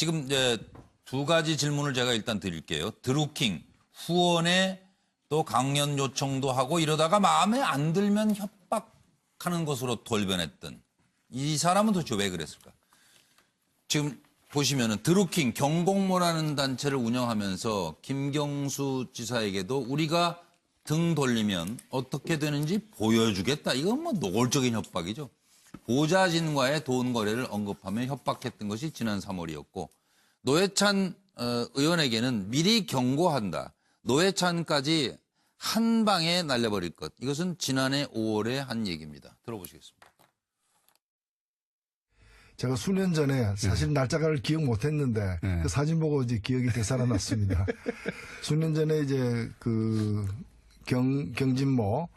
지금 이제 두 가지 질문을 제가 일단 드릴게요. 드루킹 후원에 또 강연 요청도 하고 이러다가 마음에 안 들면 협박하는 것으로 돌변했던 이 사람은 도대체 왜 그랬을까? 지금 보시면은 드루킹 경공모라는 단체를 운영하면서 김경수 지사에게도 우리가 등 돌리면 어떻게 되는지 보여주겠다. 이건 뭐 노골적인 협박이죠. 보좌진과의 돈 거래를 언급하며 협박했던 것이 지난 3월이었고 노회찬 어, 의원에게는 미리 경고한다. 노회찬까지 한 방에 날려버릴 것. 이것은 지난해 5월에 한 얘기입니다. 들어보시겠습니다. 제가 수년 전에 사실 날짜를 기억 못 했는데 네. 그 사진 보고 이제 기억이 되살아났습니다. 수년 전에 이제 그 경, 경진모,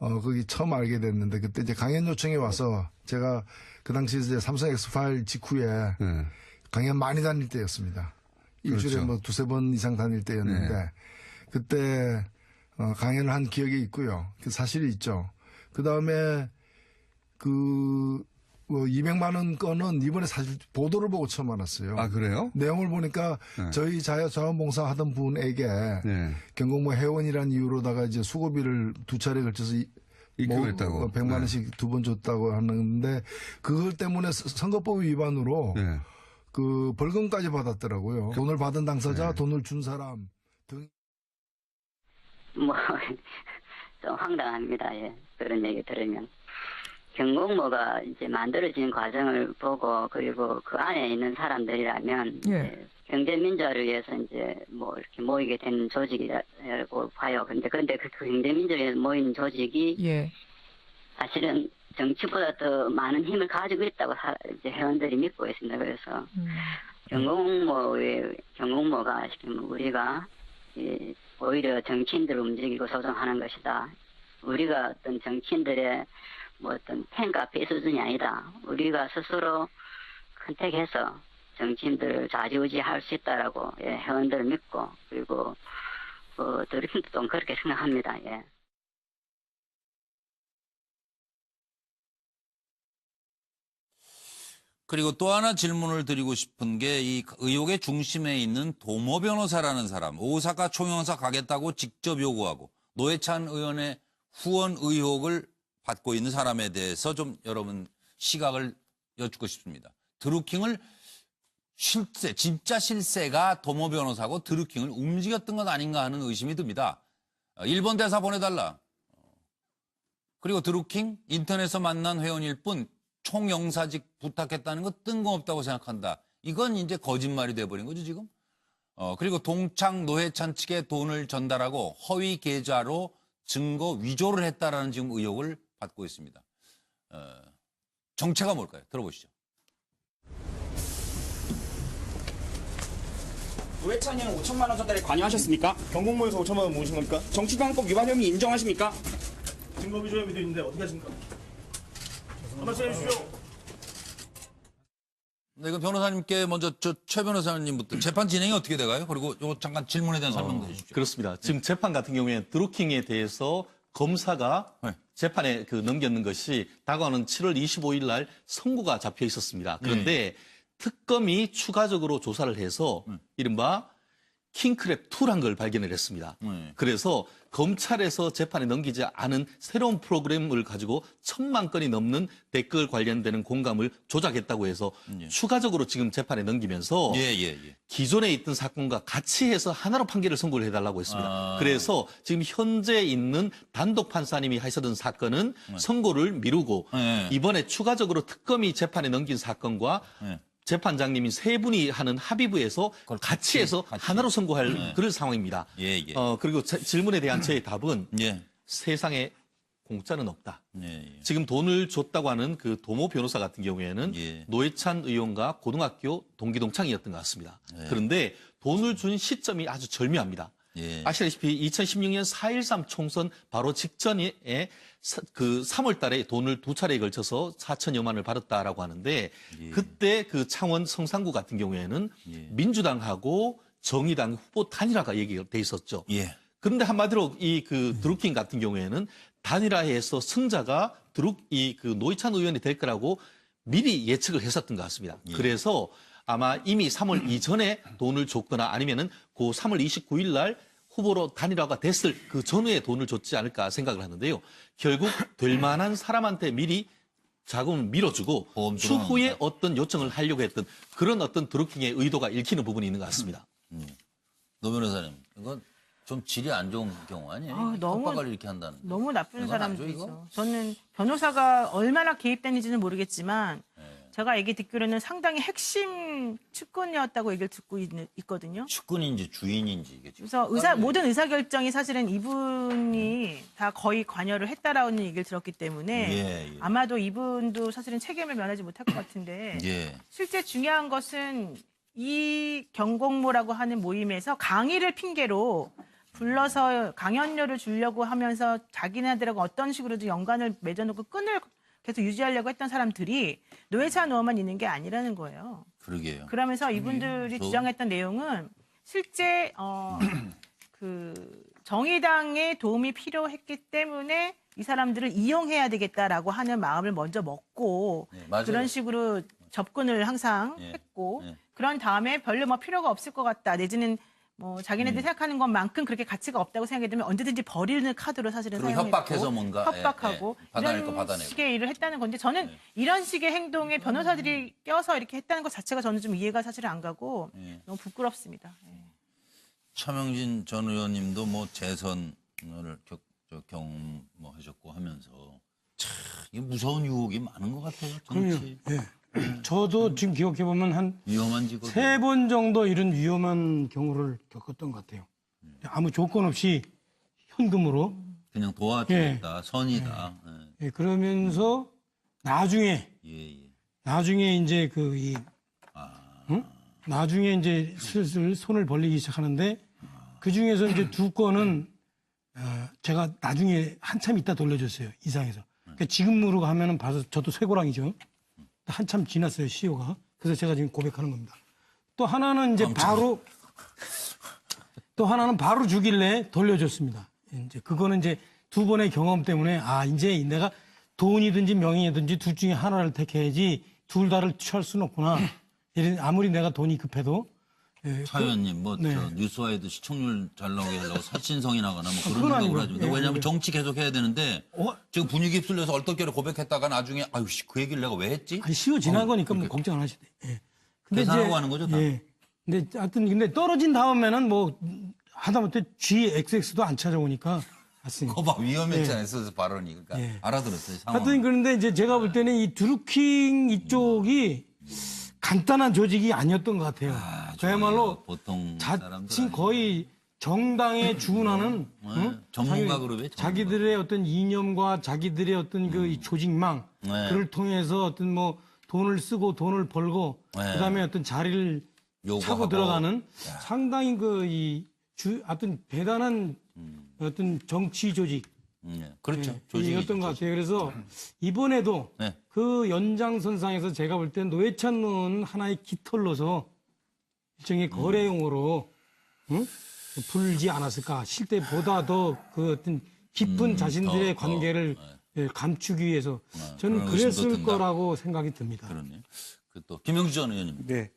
어, 거기 처음 알게 됐는데 그때 이제 강연 요청이 와서 제가 그 당시 이제 삼성 엑스파일 직후에 네. 강연 많이 다닐 때였습니다. 일주일에 그렇죠. 뭐 두세 번 이상 다닐 때였는데 네. 그때 어, 강연을 한 기억이 있고요. 그 사실이 있죠. 그 다음에 그, 뭐 200만 원 건은 이번에 사실 보도를 보고 처음 알았어요. 아, 그래요? 내용을 보니까 네. 저희 자원봉사 하던 분에게 네. 경공모 회원이라는 이유로다가 이제 수고비를 두 차례 걸쳐서 이- 뭐, 입금했다고. 100만 원씩 두번 줬다고 하는데 그걸 때문에 서- 선거법 위반으로 네. 그 벌금까지 받았더라고요. 돈을 받은 당사자, 네. 돈을 준 사람 등 뭐, 좀 황당합니다. 예. 그런 얘기 들으면. 경공모가 이제 만들어진 과정을 보고, 그리고 그 안에 있는 사람들이라면, 예. 예, 경제 민주화를 위해서 이제 뭐 이렇게 모이게 된 조직이라고 봐요. 근데, 근데 그 경제 민주화에 위해서 모인 조직이 예. 사실은 정치보다 더 많은 힘을 가지고 있다고 사- 이제 회원들이 믿고 있습니다. 그래서 음. 경공모의 경공모가 지금 우리가 이, 오히려 정치인들을 움직이고 조정하는 것이다. 우리가 어떤 정치인들의 뭐 어떤 팬카페 수준이 아니다. 우리가 스스로 컨택해서 정치인들을 좌지우지할 수 있다라고 예, 회원들을 믿고 그리고 어, 좀 그렇게 생각합니다. 예. 그리고 또 하나 질문을 드리고 싶은 게 이 의혹의 중심에 있는 도모 변호사라는 사람, 오사카 총영사 가겠다고 직접 요구하고 노회찬 의원의 후원 의혹을 받고 있는 사람에 대해서 좀 여러분 시각을 여쭙고 싶습니다. 드루킹을 실세, 진짜 실세가 도모 변호사고 드루킹을 움직였던 것 아닌가 하는 의심이 듭니다. 어, 일본 대사 보내달라. 어, 그리고 드루킹 인터넷에서 만난 회원일 뿐 총영사직 부탁했다는 거 뜬금없다고 생각한다. 이건 이제 거짓말이 돼버린 거죠 지금. 어 그리고 동창 노회찬 측에 돈을 전달하고 허위 계좌로 증거 위조를 했다라는 지금 의혹을 받고 있습니다. 어, 정체가 뭘까요? 들어보시죠. 노회찬이는 5천만 원 전달에 관여하셨습니까? 경공모에서 5천만 원 모으신 겁니까? 정치방법 위반 혐의 인정하십니까? 증거 위조 혐의 도 있는데 어떻게 하십니까? 한 말씀 해주십시오. 네, 그 변호사님께 먼저 저 최 변호사님부터 재판 진행이 어떻게 돼가요? 그리고 요 잠깐 질문에 대한 설명도 해주십시오. 그렇습니다. 지금 재판 같은 경우에 드루킹에 대해서 검사가 네. 재판에 그 넘겼는 것이 다가오는 7월 25일 날 선고가 잡혀 있었습니다. 그런데 특검이 추가적으로 조사를 해서 이른바 킹크랩 2란 걸 발견을 했습니다. 네. 그래서 검찰에서 재판에 넘기지 않은 새로운 프로그램을 가지고 천만 건이 넘는 댓글 관련되는 공감을 조작했다고 해서 추가적으로 지금 재판에 넘기면서 예, 예, 예. 기존에 있던 사건과 같이 해서 하나로 판결을 선고를 해달라고 했습니다. 아. 그래서 지금 현재 있는 단독 판사님이 하시던 사건은 선고를 미루고 네. 이번에 추가적으로 특검이 재판에 넘긴 사건과 네. 재판장님이 세 분이 하는 합의부에서 그걸 같이 해서 같이. 하나로 선고할 그런 상황입니다. 예, 예. 어, 그리고 제- 질문에 대한 저의 답은 예. 세상에 공짜는 없다. 예, 예. 지금 돈을 줬다고 하는 그 도모 변호사 같은 경우에는 예. 노회찬 의원과 고등학교 동기 동창이었던 것 같습니다. 그런데 돈을 준 시점이 아주 절묘합니다. 예. 아시다시피 2016년 4.13 총선 바로 직전에 사- 그 3월 달에 돈을 두 차례에 걸쳐서 4천여만 원을 받았다라고 하는데 그때 그 창원 성산구 같은 경우에는 예. 민주당하고 정의당 후보 단일화가 얘기가 돼 있었죠. 예. 그런데 한마디로 이 그 드루킹 같은 경우에는 단일화해서 승자가 드루 이 그 노회찬 의원이 될 거라고 미리 예측을 했었던 것 같습니다. 그래서 아마 이미 3월 이전에 돈을 줬거나 아니면은 그 3월 29일 날 후보로 단일화가 됐을 그 전후에 돈을 줬지 않을까 생각을 하는데요. 결국 될 만한 사람한테 미리 자금을 밀어주고 추후에 어떤 요청을 하려고 했던 그런 어떤 드루킹의 의도가 읽히는 부분이 있는 것 같습니다. 노 변호사님, 이건 좀 질이 안 좋은 경우 아니에요? 아, 너무- 협박을 이렇게 한다는. 게. 너무 나쁜? 있어. 저는 변호사가 얼마나 개입됐는지는 모르겠지만 네. 제가 얘기 듣기로는 상당히 핵심 측근이었다고 얘기를 듣고 있, 거든요 측근인지 주인인지 이게 지금. 그래서 의사 모든 의사 결정이 사실은 이분이 다 거의 관여를 했다라는 얘기를 들었기 때문에 예, 예. 아마도 이분도 사실은 책임을 면하지 못할 것 같은데 예. 실제 중요한 것은 이 경공모라고 하는 모임에서 강의를 핑계로 불러서 강연료를 주려고 하면서 자기네들하고 어떤 식으로든 연관을 맺어놓고 끈을 계속 유지하려고 했던 사람들이 노회찬 의원만 있는 게 아니라는 거예요. 그러게요. 그러면서 이분들이 저- 주장했던 내용은 실제 어, 그 정의당의 도움이 필요했기 때문에 이 사람들을 이용해야 되겠다라고 하는 마음을 먼저 먹고 네. 그런 식으로 접근을 항상 예, 했고 예. 그런 다음에 별로 뭐 필요가 없을 것 같다 내지는 뭐 자기네들 생각하는 것만큼 그렇게 가치가 없다고 생각이 되면 언제든지 버리는 카드로 사실은 그리고 사용했고 협박해서 뭔가, 협박하고 예, 예. 받아낼 거 이런 받아내고. 네. 식의 일을 했다는 건데 저는 이런 식의 행동에 변호사들이 껴서 이렇게 했다는 것 자체가 저는 좀 이해가 사실 안 가고 예. 너무 부끄럽습니다. 예. 차명진 전 의원님도 뭐 재선을 격, 저, 경험하셨고 하면서 참 무서운 유혹이 많은 것 같아요. 정치 예. 저도 지금 기억해 보면 한 위험한 직업. 세 번 정도 이런 위험한 경우를 겪었던 것 같아요. 아무 조건 없이 현금으로. 그냥 도와주겠다, 선이다. 예, 그러면서 나중에 예, 예. 예. 나중에 이제 그이 응? 나중에 이제 슬슬 손을 벌리기 시작하는데 그 중에서 이제 두 건은 어, 제가 나중에 한참 있다 돌려줬어요 이상해서. 그러니까 지금으로 가면은 봐서 저도 쇠고랑이죠. 한참 지났어요 시효가. 그래서 제가 지금 고백하는 겁니다. 또 하나는 이제 바로 또 하나는 바로 주길래 돌려줬습니다. 이제 그거는 이제 두 번의 경험 때문에 아 이제 내가 돈이든지 명예든지 둘 중에 하나를 택해야지 둘 다를 취할 수는 없구나. 아무리 내가 돈이 급해도 예, 차 의원님, 뭐, 네. 저, 뉴스와에도 시청률 잘 나오게 하려고 사신성이 나거나 뭐 그런 그건 생각을 아니고요. 예, 왜냐하면 예. 정치 계속 해야 되는데 어? 지금 분위기 휩쓸려서 얼떨결에 고백했다가 나중에 아유, 씨, 그 얘기를 내가 왜 했지? 아니 시효 지난 어, 거니까 뭐. 걱정 안 하셔도 돼요. 예. 계산하고 하는 거죠, 다? 예. 근데 하여튼 근데 떨어진 다음에는 뭐 하다못해 GXX도 안 찾아오니까 맞습니다. 거봐, 위험했잖아요, 스스 발언이. 그러니까 예. 알아들었어요, 상황. 하여튼 그런데 이제 제가 볼 때는 이 드루킹 이쪽이 간단한 조직이 아니었던 것 같아요. 그야말로 보통 자칭 사람들 거의 정당에 주운하는 응? 전문가 자기- 그룹이에요, 전문가. 자기들의 어떤 이념과 자기들의 어떤 그이 조직망 네. 그를 통해서 어떤 뭐 돈을 쓰고 돈을 벌고 네. 그다음에 어떤 자리를 요구하고. 차고 들어가는 상당히 그 이 주 어떤 대단한 어떤 정치 조직 음, 예. 그렇죠. 예, 조직이죠, 이었던 것. 같아요. 그래서 이번에도 네. 그 연장선상에서 제가 볼땐 노회찬 의원은 하나의 깃털로서 일종의 거래용으로 응? 불지 않았을까. 실제보다 더 그 어떤 깊은 자신들의 음, 더, 더, 관계를 예, 감추기 위해서 저는 그런 의심도 그랬을. 거라고 생각이 듭니다. 그러네요. 그또 김영주 전 의원님. 네.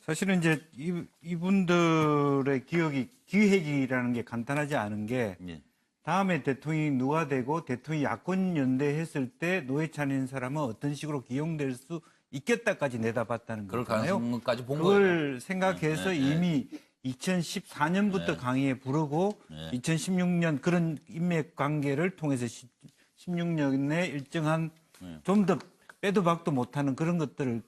사실은 이제 이, 이분들의 기억이 기획이라는 게 간단하지 않은 게 예. 다음에 대통령이 누가 되고 대통령이 야권 연대했을 때 노회찬인 사람은 어떤 식으로 기용될 수 있겠다까지 내다봤다는 그럴 거잖아요. 가능성까지 본 거예요. 그걸 생각해서 네, 네, 이미 2014년부터 강의에 부르고 네. 2016년 그런 인맥 관계를 통해서 16년에 일정한 좀 더 빼도 박도 못하는 그런 것들을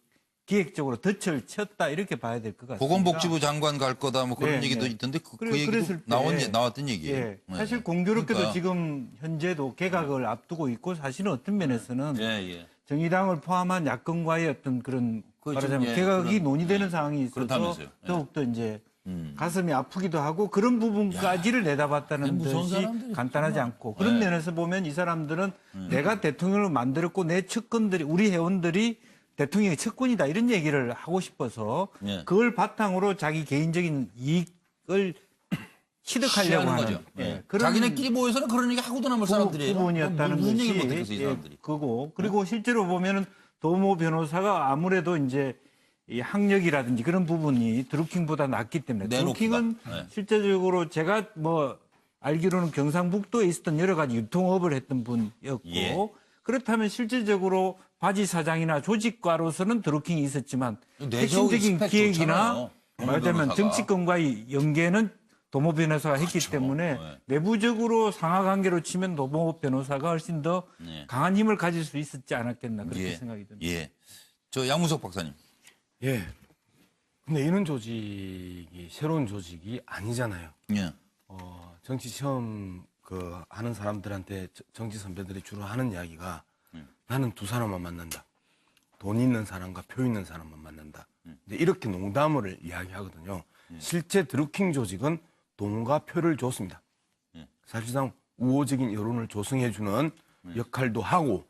기획적으로 덫을 쳤다 이렇게 봐야 될 것 같습니다. 보건복지부 장관 갈 거다 뭐 그런 네, 얘기도 네. 있던데 그, 그 얘기도 나온, 나왔던 얘기예요. 예, 네. 사실 공교롭게도 그러니까. 지금 현재도 개각을 앞두고 있고 사실은 어떤 면에서는 예, 예. 정의당을 포함한 야권과의 어떤 그런 그 말하자면 좀, 예, 개각이 그런- 논의되는 예, 상황이 있어서 그렇다면서요. 예. 더욱더 이제 음. 가슴이 아프기도 하고 그런 부분까지를 내다봤다는 무서운 것이 사람들이 간단하지 정말. 않고 그런 네. 면에서 보면 이 사람들은 내가 대통령을 만들었고 내 측근들이 우리 회원들이 대통령의 측근이다 이런 얘기를 하고 싶어서 네. 그걸 바탕으로 자기 개인적인 이익을 취득하려고 하는 거죠. 예, 예. 그런 자기네끼리 모여서는 그런 얘기 하고도 남을 사람들이에요. 부분이었다는 무슨 것이 얘기 못했겠어, 이 예, 사람들이. 그거 그리고 실제로 보면은 도모 변호사가 아무래도 이제 이 학력이라든지 그런 부분이 드루킹보다 낫기 때문에. 드루킹은 네. 실제적으로 제가 뭐 알기로는 경상북도에 있었던 여러 가지 유통업을 했던 분이었고 예. 그렇다면 실질적으로 바지 사장이나 조직과로서는 드루킹이 있었지만 핵심적인 기획이나. 말하자면. 정치권과의 연계는 도모 변호사가 했기 그렇죠. 때문에 네. 내부적으로 상하 관계로 치면 도모 변호사가 훨씬 더 네. 강한 힘을 가질 수 있었지 않았겠나 그렇게 예. 생각이 듭니다. 예. 저 양무석 박사님. 예. 근데 이런 조직이 새로운 조직이 아니잖아요. 예. 어, 정치 시험 그 하는 사람들한테 저- 정치 선배들이 주로 하는 이야기가 나는 두 사람만 만난다. 돈 있는 사람과 표 있는 사람만 만난다. 근데 이렇게 농담을 이야기하거든요. 실제 드루킹 조직은 돈과 표를 줬습니다. 사실상 우호적인 여론을 조성해주는 역할도 하고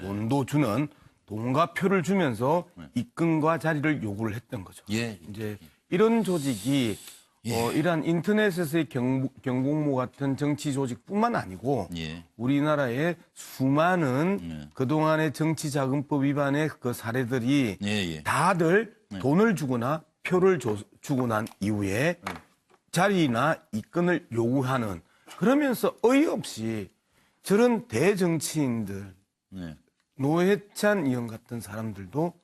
돈도 주는 돈과 표를 주면서 입금과 자리를 요구를 했던 거죠. 예. 이제 이런 조직이 어, 이러한 인터넷에서의 경, 경공모 같은 정치 조직뿐만 아니고 예. 우리나라의 수많은 그동안의 정치자금법 위반의 그 사례들이 예, 예. 다들 돈을 주거나 표를 줘- 주고 난 이후에 자리나 이권을 요구하는 그러면서 어이없이 저런 대정치인들 네. 노회찬 의원 같은 사람들도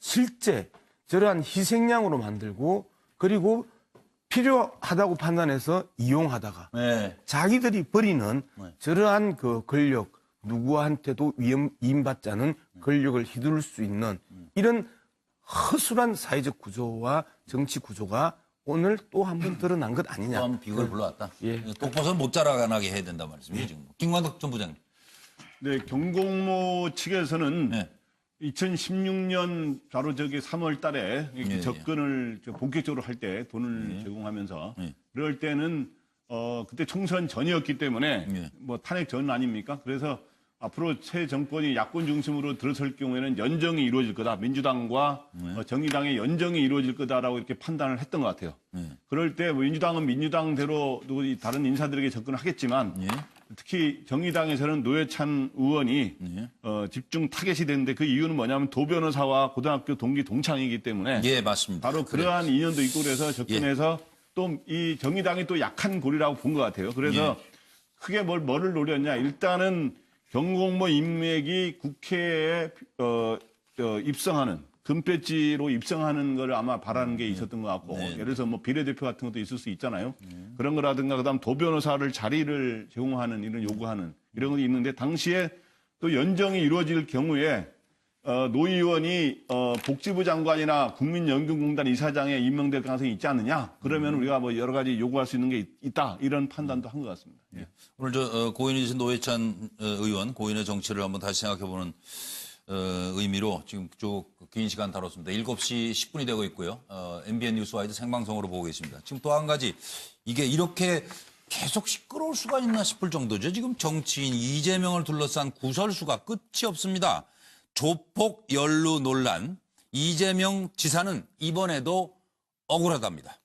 실제 저러한 희생양으로 만들고 그리고 필요하다고 판단해서 이용하다가 네. 자기들이 버리는 저러한 그 권력 누구한테도 위험 위임받지 않은 권력을 휘두를 수 있는 이런 허술한 사회적 구조와 정치 구조가 오늘 또 한 번 드러난 것 아니냐. 또한 비극을 불러왔다. 예. 독버섯 못 자라나게 해야 된다 말씀이에요, 지금. 김관덕 전 부장님. 네, 경공모 측에서는 네. 2016년 바로 저기 3월 달에 이렇게 예, 예. 접근을 저 본격적으로 할 때 돈을 제공하면서 예. 그럴 때는 어 그때 총선 전이었기 때문에 예. 뭐 탄핵 전 아닙니까? 그래서 앞으로 새 정권이 야권 중심으로 들어설 경우에는 연정이 이루어질 거다. 민주당과 네. 어, 정의당의 연정이 이루어질 거다라고 이렇게 판단을 했던 것 같아요. 예. 그럴 때 민주당은 민주당대로 또이 다른 인사들에게 접근하겠지만 예. 특히 정의당에서는 노회찬 의원이 예. 어, 집중 타겟이 됐는데 그 이유는 뭐냐면 도 변호사와 고등학교 동기 동창이기 때문에 예, 맞습니다. 바로 그래. 그러한 인연도 있고 그래서 접근해서 또이 정의당이 또 약한 고리라고 본 것 같아요. 그래서 예. 크게 뭘 뭐를 노렸냐 일단은 경공모 인맥이 국회에 어, 어, 입성하는 금배지로 입성하는 걸 아마 바라는 게 있었던 것 같고 네. 예를 들어서 뭐 비례대표 같은 것도 있을 수 있잖아요. 그런 거라든가 그다음 도 변호사를 자리를 제공하는 이런 요구하는 이런 것이 있는데 당시에 또 연정이 이루어질 경우에 어, 노 의원이 어, 복지부 장관이나 국민연금공단 이사장에 임명될 가능성이 있지 않느냐? 그러면 우리가 뭐 여러 가지 요구할 수 있는 게 있- 있다 이런 판단도 한 것 같습니다. 예. 오늘 저 어, 고인이신 노회찬 어, 의원 고인의 정치를 한번 다시 생각해보는 어, 의미로 지금 쭉 긴 시간 다뤘습니다. 7시 10분이 되고 있고요. 어, MBN 뉴스와이드 생방송으로 보고 계십니다. 지금 또 한 가지 이게 이렇게 계속 시끄러울 수가 있나 싶을 정도죠. 지금 정치인 이재명을 둘러싼 구설수가 끝이 없습니다. 조폭 연루 논란 이재명 지사는 이번에도 억울하답니다.